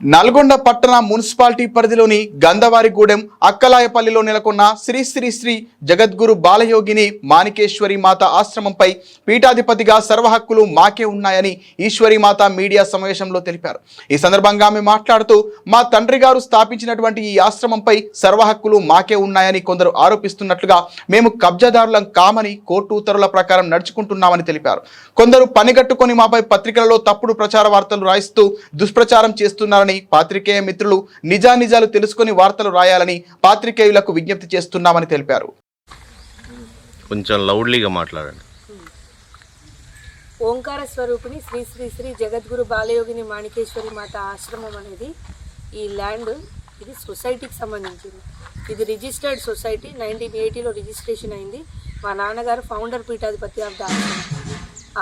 నల్గొండ పట్టణ మున్సిపాలిటీ పరిధిలోని గంధవారిగూడెం అక్కలాయపల్లిలో నెలకొన్న శ్రీ శ్రీ శ్రీ జగద్గురు బాలయోగిని మాణికేశ్వరి మాత ఆశ్రమంపై పీఠాధిపతిగా సర్వహక్కులు మాకే ఉన్నాయని ఈశ్వరి మాత మీడియా సమావేశంలో తెలిపారు. ఈ సందర్భంగా ఆమె మాట్లాడుతూ మా తండ్రి గారు స్థాపించినటువంటి ఈ ఆశ్రమంపై సర్వహక్కులు మాకే ఉన్నాయని కొందరు ఆరోపిస్తున్నట్లుగా మేము కబ్జాదారులం కామని కోర్టు ఉత్తర్వుల ప్రకారం నడుచుకుంటున్నామని తెలిపారు. కొందరు పనిగట్టుకొని మాపై పత్రికలలో తప్పుడు ప్రచార వార్తలు రాయిస్తూ దుష్ప్రచారం చేస్తున్నారని పాత్రికేయ మిత్రులు నిజానిజాలు తెలుసుకొని వార్తలు రాయాలని పాత్రికేయులకు విజ్ఞప్తి చేస్తున్నామని తెలిపారు. కొంచెం లౌడ్లీగా మాట్లాడండి. ఓంకార స్వరూపిణి శ్రీ శ్రీ శ్రీ జగద్గురు బాలయోగిని మాణికేశ్వరి మాత ఆశ్రమం అనేది ఈ ల్యాండ్ ఇది సొసైటీకి సంబంధించింది. ఇది రిజిస్టర్డ్ సొసైటీ. నైన్టీన్ ఎయిటీలో రిజిస్ట్రేషన్ అయింది. మా నాన్నగారు ఫౌండర్ పీఠాధిపతి ఆఫ్ ద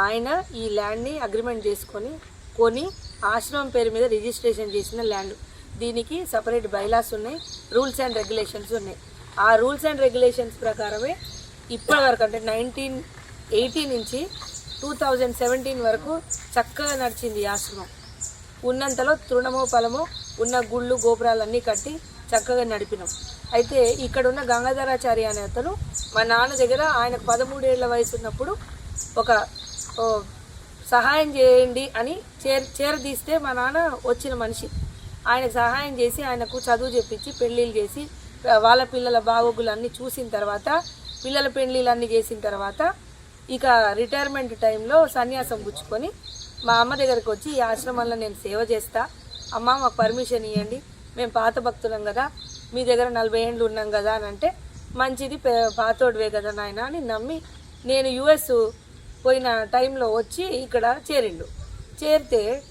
ఆయన ఈ ల్యాండ్ని అగ్రిమెంట్ చేసుకొని కొని ఆశ్రమం పేరు మీద రిజిస్ట్రేషన్ చేసిన ల్యాండ్. దీనికి సపరేట్ బైలాస్ ఉన్నాయి రూల్స్ అండ్ రెగ్యులేషన్స్ ఉన్నాయి. ఆ రూల్స్ అండ్ రెగ్యులేషన్స్ ప్రకారమే ఇప్పటి వరకు అంటే నైన్టీన్ ఎయిటీ నుంచి టూ థౌజండ్ సెవెంటీన్ వరకు చక్కగా నడిచింది ఈ ఆశ్రమం. ఉన్నంతలో తృణమో ఫలమో ఉన్న గుళ్ళు గోపురాలన్నీ కట్టి చక్కగా నడిపినాం. అయితే ఇక్కడ ఉన్న గంగాధరాచారి అనే అతను మా నాన్న దగ్గర ఆయనకు పదమూడేళ్ళ వయసు ఉన్నప్పుడు ఒక సహాయం చేయండి అని చేర చేరదీస్తే మా నాన్న వచ్చిన మనిషి. ఆయనకు సహాయం చేసి ఆయనకు చదువు చెప్పించి పెళ్ళిళ్ళు చేసి వాళ్ళ పిల్లల బాగోగులన్నీ చూసిన తర్వాత పిల్లల పెళ్ళిళ్ళు అన్నీ చేసిన తర్వాత ఇక రిటైర్మెంట్ టైంలో సన్యాసం పుచ్చుకొని మా అమ్మ దగ్గరకు వచ్చి ఈ ఆశ్రమంలో నేను సేవ చేస్తా. అమ్మ మాకు పర్మిషన్ ఇవ్వండి మేము పాత భక్తులం కదా. మీ దగ్గర నలభై ఏండ్లు ఉన్నాం కదా అని అంటే మంచిది పే- పాతోడివే కదా నాయన అని నమ్మి నేను యుఎస్ పోయిన టైంలో వచ్చి ఇక్కడ చేరిండు. చేరితే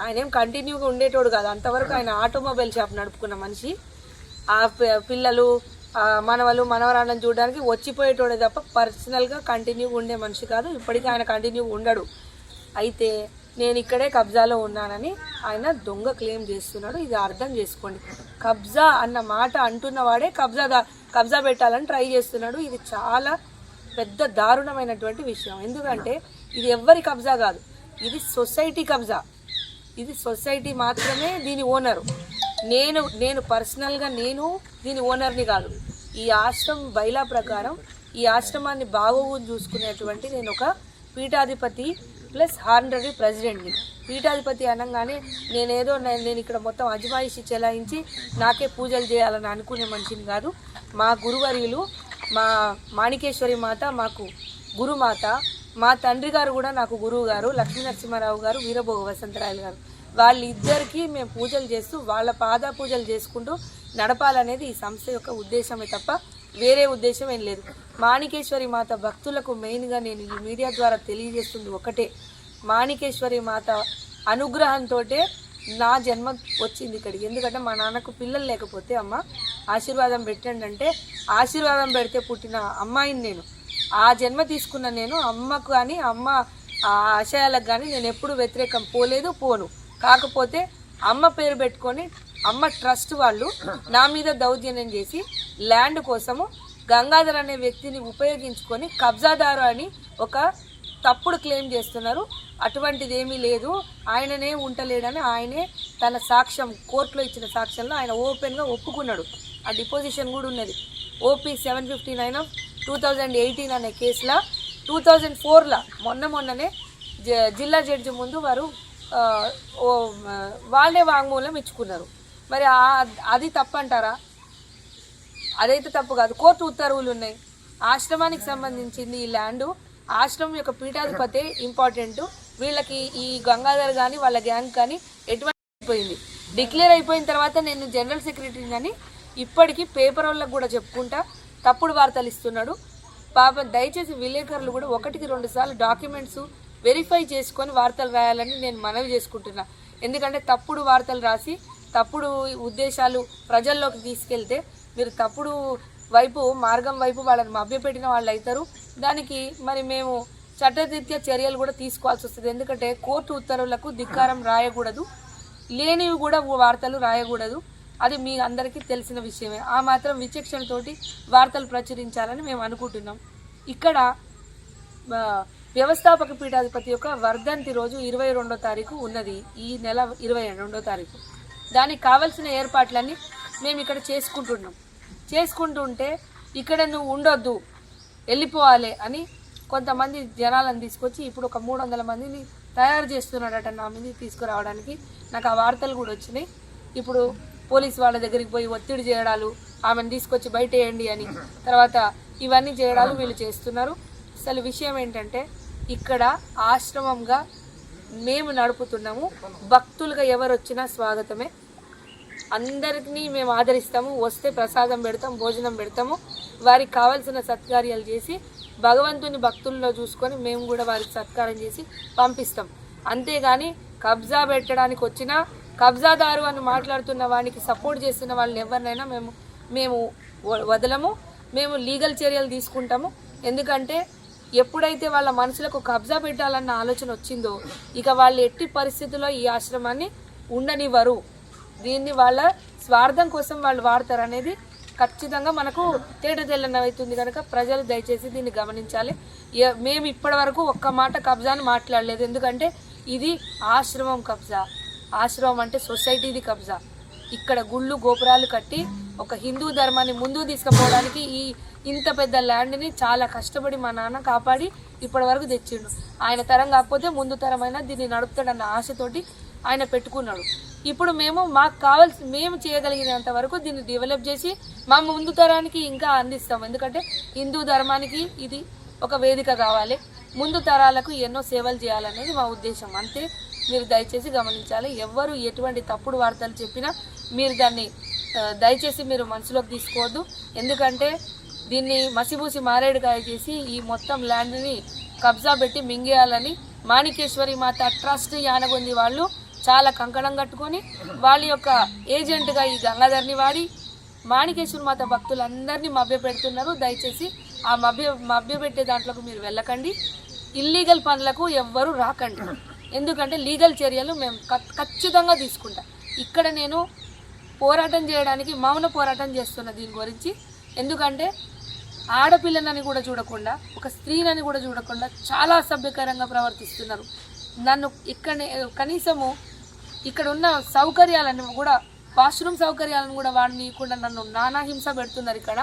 ఆయన ఏం కంటిన్యూగా ఉండేటోడు కాదు. అంతవరకు ఆయన ఆటోమొబైల్ షాప్ నడుపుకున్న మనిషి. ఆ పిల్లలు మనవలు మనవరాళ్ళని చూడడానికి వచ్చిపోయేటోడే తప్ప పర్సనల్గా కంటిన్యూగా ఉండే మనిషి కాదు. ఇప్పటికీ ఆయన కంటిన్యూ ఉండడు. అయితే నేను ఇక్కడే కబ్జాలో ఉన్నానని ఆయన దొంగ క్లెయిమ్ చేస్తున్నాడు. ఇది అర్థం చేసుకోండి. కబ్జా అన్న మాట అంటున్నవాడే కబ్జా దా- కబ్జా పెట్టాలని ట్రై చేస్తున్నాడు. ఇది చాలా పెద్ద దారుణమైనటువంటి విషయం. ఎందుకంటే ఇది ఎవ్వరి కబ్జా కాదు. ఇది సొసైటీ కబ్జా. ఇది సొసైటీ మాత్రమే దీని ఓనరు. నేను నేను పర్సనల్గా నేను దీని ఓనర్ని కాదు. ఈ ఆశ్రమం బైలా ప్రకారం ఈ ఆశ్రమాన్ని బాగోగు చూసుకునేటువంటి నేను ఒక పీఠాధిపతి ప్లస్ హార్నరీ ప్రెసిడెంట్ని. పీఠాధిపతి అనగానే నేనేదో నేను ఇక్కడ మొత్తం అజమాయిషి చెలాయించి నాకే పూజలు చేయాలని అనుకునే మనిషిని కాదు. మా గురువర్యులు మా మాణికేశ్వరి మాత మాకు గురుమాత మా తండ్రి గారు కూడా నాకు గురువు గారు లక్ష్మీ నరసింహారావు గారు వీరభోగ వసంతరాయలు గారు. వాళ్ళిద్దరికీ మేము పూజలు చేస్తూ వాళ్ళ పాద పూజలు చేసుకుంటూ నడపాలనేది ఈ సంస్థ యొక్క ఉద్దేశమే తప్ప వేరే ఉద్దేశం ఏం లేదు. మాణికేశ్వరి మాత భక్తులకు మెయిన్గా నేను ఈ మీడియా ద్వారా తెలియజేస్తుంది ఒకటే. మాణికేశ్వరి మాత అనుగ్రహంతో నా జన్మ వచ్చింది ఇక్కడికి. ఎందుకంటే మా నాన్నకు పిల్లలు లేకపోతే అమ్మ ఆశీర్వాదం పెట్టండి అంటే ఆశీర్వాదం పెడితే పుట్టిన అమ్మాయిని నేను. ఆ జన్మ తీసుకున్న నేను అమ్మకు కానీ అమ్మ ఆ ఆశయాలకు కానీ నేను ఎప్పుడు వ్యతిరేకం పోలేదు పోను. కాకపోతే అమ్మ పేరు పెట్టుకొని అమ్మ ట్రస్ట్ వాళ్ళు నా మీద దౌర్జన్యం చేసి ల్యాండ్ కోసము గంగాధర్ అనే వ్యక్తిని ఉపయోగించుకొని కబ్జాదారు అని ఒక తప్పుడు క్లెయిమ్ చేస్తున్నారు. అటువంటిది ఏమీ లేదు. ఆయననే ఉంటలేడని ఆయనే తన సాక్ష్యం కోర్టులో ఇచ్చిన సాక్ష్యంలో ఆయన ఓపెన్గా ఒప్పుకున్నాడు. ఆ డిపోజిషన్ కూడా ఉన్నది. OP seven fifty nine of two thousand eighteen అనే కేసులో టూ థౌజండ్ ఫోర్లో మొన్న మొన్ననే జ- జిల్లా జడ్జి ముందు వారు వాళ్ళే వాంగ్మూలం ఇచ్చుకున్నారు. మరి అది తప్పంటారా? అదైతే తప్పు కాదు. కోర్టు ఉత్తర్వులు ఉన్నాయి. ఆశ్రమానికి సంబంధించింది ఈ ల్యాండ్. ఆశ్రమం యొక్క పీఠాధిపతి ఇంపార్టెంట్. వీళ్ళకి ఈ గంగాధర్ కానీ వాళ్ళ గ్యాంగ్ కానీ ఎటువంటి అయిపోయింది. డిక్లేర్ అయిపోయిన తర్వాత నేను జనరల్ సెక్రటరీ కానీ ఇప్పటికీ పేపర్ వాళ్ళకు కూడా చెప్పుకుంటా తప్పుడు వార్తలు ఇస్తున్నాడు. పాప దయచేసి విలేకరులు కూడా ఒకటికి రెండు సార్లు డాక్యుమెంట్స్ వెరిఫై చేసుకొని వార్తలు రాయాలని నేను మనవి చేసుకుంటున్నా. ఎందుకంటే తప్పుడు వార్తలు రాసి తప్పుడు ఉద్దేశాలు ప్రజల్లోకి తీసుకెళ్తే మీరు తప్పుడు వైపు మార్గం వైపు వాళ్ళని మభ్యపెట్టిన వాళ్ళు అవుతారు. దానికి మరి మేము చట్టరీత్యా చర్యలు కూడా తీసుకోవాల్సి వస్తుంది. ఎందుకంటే కోర్టు ఉత్తర్వులకు ధిక్కారం రాయకూడదు. లేనివి కూడా వార్తలు రాయకూడదు. అది మీ అందరికీ తెలిసిన విషయమే. ఆ మాత్రం విచక్షణతోటి వార్తలు ప్రచురించాలని మేము అనుకుంటున్నాం. ఇక్కడ వ్యవస్థాపక పీఠాధిపతి యొక్క వర్ధంతి రోజు ఇరవై రెండో తారీఖు ఉన్నది. ఈ నెల ఇరవై రెండో తారీఖు. దానికి కావలసిన ఏర్పాట్లన్నీ మేము ఇక్కడ చేసుకుంటున్నాం. చేసుకుంటుంటే ఇక్కడ నువ్వు ఉండొద్దు వెళ్ళిపోవాలి అని కొంతమంది జనాలను తీసుకొచ్చి ఇప్పుడు ఒక మూడు వందల మందిని తయారు చేస్తున్నాడట నా మీద తీసుకురావడానికి. నాకు ఆ వార్తలు కూడా వచ్చినాయి. ఇప్పుడు పోలీస్ వాళ్ళ దగ్గరికి పోయి ఒత్తిడి చేయడాలు ఆమెను తీసుకొచ్చి బయట వేయండి అని. తర్వాత ఇవన్నీ చేయడాలు వీళ్ళు చేస్తున్నారు. అసలు విషయం ఏంటంటే ఇక్కడ ఆశ్రమంగా మేము నడుపుతున్నాము. భక్తులుగా ఎవరు వచ్చినా స్వాగతమే. అందరినీ మేము ఆదరిస్తాము. వస్తే ప్రసాదం పెడతాం భోజనం పెడతాము. వారికి కావాల్సిన సత్కార్యాలు చేసి భగవంతుని భక్తుల్లో చూసుకొని మేము కూడా వారికి సత్కారం చేసి పంపిస్తాం. అంతేగాని కబ్జా పెట్టడానికి వచ్చినా కబ్జాదారు అని మాట్లాడుతున్న వానికి సపోర్ట్ చేస్తున్న వాళ్ళని ఎవరినైనా మేము మేము వ- వదలము. మేము లీగల్ చర్యలు తీసుకుంటాము. ఎందుకంటే ఎప్పుడైతే వాళ్ళ మనసులకు కబ్జా పెట్టాలన్న ఆలోచన వచ్చిందో ఇక వాళ్ళు ఎట్టి పరిస్థితుల్లో ఈ ఆశ్రమాన్ని ఉండనివ్వరు. దీన్ని వాళ్ళ స్వార్థం కోసం వాళ్ళు వాడతారు అనేది ఖచ్చితంగా మనకు తేట తెల్లనవుతుంది కనుక ప్రజలు దయచేసి దీన్ని గమనించాలి. మేము ఇప్పటి వరకు ఒక్క మాట కబ్జాని మాట్లాడలేదు. ఎందుకంటే ఇది ఆశ్రమం కబ్జా. ఆశ్రమం అంటే సొసైటీది కబ్జా. ఇక్కడ గుళ్ళు గోపురాలు కట్టి ఒక హిందూ ధర్మాన్ని ముందుకు తీసుకుపోవడానికి ఈ ఇంత పెద్ద ల్యాండ్ని చాలా కష్టపడి మా నాన్న కాపాడి ఇప్పటి వరకు తెచ్చిండు. ఆయన తరం కాకపోతే ముందు తరమైనా దీన్ని నడుపుతాడన్న ఆశతోటి ఆయన పెట్టుకున్నాడు. ఇప్పుడు మేము మాకు కావాల్సి మేము చేయగలిగినంత వరకు దీన్ని డెవలప్ చేసి మా ముందు తరానికి ఇంకా అందిస్తాం. ఎందుకంటే హిందూ ధర్మానికి ఇది ఒక వేదిక కావాలి. ముందు తరాలకు ఎన్నో సేవలు చేయాలనేది మా ఉద్దేశం. అంతే. మీరు దయచేసి గమనించాలి. ఎవ్వరు ఎటువంటి తప్పుడు వార్తలు చెప్పినా మీరు దాన్ని దయచేసి మీరు మనసులోకి తీసుకోవద్దు. ఎందుకంటే దీన్ని మసిబూసి మారేడుకాయ చేసి ఈ మొత్తం ల్యాండ్ని కబ్జా పెట్టి మింగేయాలని మాణికేశ్వరి మాత ట్రస్ట్ యానగొంది వాళ్ళు చాలా కంకణం కట్టుకొని వాళ్ళ యొక్క ఏజెంట్గా ఈ గంగాధర్ని వాడి మాణికేశ్వరి మాత భక్తులందరినీ మభ్య పెడుతున్నారు దయచేసి ఆ మభ్య మభ్య పెట్టే దాంట్లోకి మీరు వెళ్ళకండి. ఇల్లీగల్ పనులకు ఎవ్వరూ రాకండి. ఎందుకంటే లీగల్ చర్యలు మేము ఖచ్చితంగా తీసుకుంటాం. ఇక్కడ నేను పోరాటం చేయడానికి మౌన పోరాటం చేస్తున్న దీని గురించి. ఎందుకంటే ఆడపిల్లనని కూడా చూడకుండా ఒక స్త్రీనని కూడా చూడకుండా చాలా అసభ్యకరంగా ప్రవర్తిస్తున్నారు. నన్ను ఇక్కడ కనీసము ఇక్కడ ఉన్న సౌకర్యాలను కూడా వాష్రూమ్ సౌకర్యాలను కూడా వాడనీయకుండా నన్ను నానా హింస పెడుతున్నారు ఇక్కడ.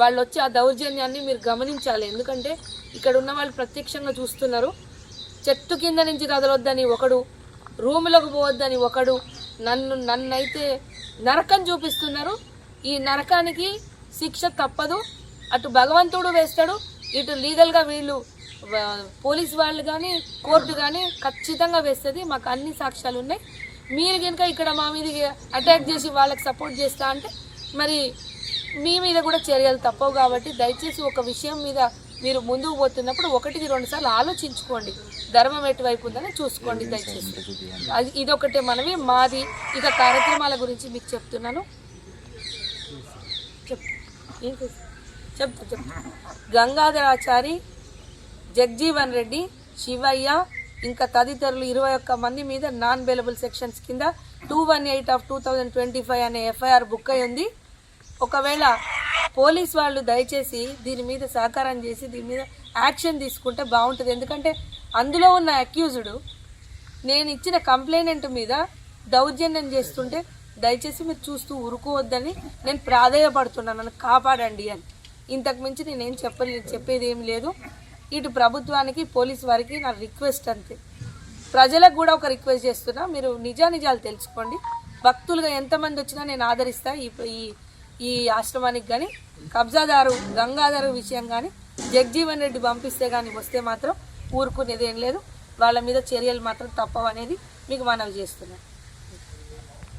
వాళ్ళు వచ్చి ఆ దౌర్జన్యాన్ని మీరు గమనించాలి. ఎందుకంటే ఇక్కడ ఉన్న వాళ్ళు ప్రత్యక్షంగా చూస్తున్నారు. చెట్టు కింద నుంచి కదలొద్దని ఒకడు రూములకు పోవద్దని ఒకడు నన్ను నన్నైతే నరకం చూపిస్తున్నారు. ఈ నరకానికి శిక్ష తప్పదు. అటు భగవంతుడు వేస్తాడు ఇటు లీగల్గా వీళ్ళు పోలీస్ వాళ్ళు కానీ కోర్టు కానీ ఖచ్చితంగా వేస్తుంది. మాకు అన్ని సాక్ష్యాలు ఉన్నాయి. మీరు కనుక ఇక్కడ మా మీద అటాక్ చేసి వాళ్ళకి సపోర్ట్ చేస్తా అంటే మరి మీ మీద కూడా చర్యలు తప్పవు కాబట్టి దయచేసి ఒక విషయం మీద మీరు ముందుకు పోతున్నప్పుడు ఒకటికి రెండు సార్లు ఆలోచించుకోండి. ధర్మం ఎటువైపు ఉందని చూసుకోండి దయచేసి. అది ఇదొకటే మనవి. మాది ఇక కార్యక్రమాల గురించి మీకు చెప్తున్నాను? చెప్తా చెప్తా. గంగాధరాచారి జగ్జీవన్ రెడ్డి శివయ్య ఇంకా తదితరులు ఇరవై ఒక్క మంది మీద నాన్ బెలబుల్ సెక్షన్స్ కింద two one eight of two thousand twenty five అనే ఎఫ్ఐఆర్ బుక్ అయి ఉంది. ఒకవేళ పోలీస్ వాళ్ళు దయచేసి దీని మీద సహకారం చేసి దీని మీద యాక్షన్ తీసుకుంటే బాగుంటుంది. ఎందుకంటే అందులో ఉన్న అక్యూజుడు నేను ఇచ్చిన కంప్లైనెంట్ మీద దౌర్జన్యం చేస్తుంటే దయచేసి మీరు చూస్తూ ఉరుకోవద్దని నేను ప్రాధేయపడుతున్నాను. నన్ను కాపాడండి అని. ఇంతకు మించి నేనేం చెప్పలే చెప్పేది ఏం లేదు. ఇటు ప్రభుత్వానికి పోలీస్ వారికి నా రిక్వెస్ట్ అంతే. ప్రజలకు కూడా ఒక రిక్వెస్ట్ చేస్తున్నా. మీరు నిజానిజాలు తెలుసుకోండి. భక్తులుగా ఎంతమంది వచ్చినా నేను ఆదరిస్తా. ఈ ఈ ఆశ్రమానికి కానీ కబ్జాదారు గంగాధరు విషయం కానీ జగ్జీవన్ రెడ్డి పంపిస్తే కానీ వస్తే మాత్రం ఊరుకునేది ఏం లేదు. వాళ్ళ మీద చర్యలు మాత్రం తప్పవనేది మీకు మనవి చేస్తున్నాను.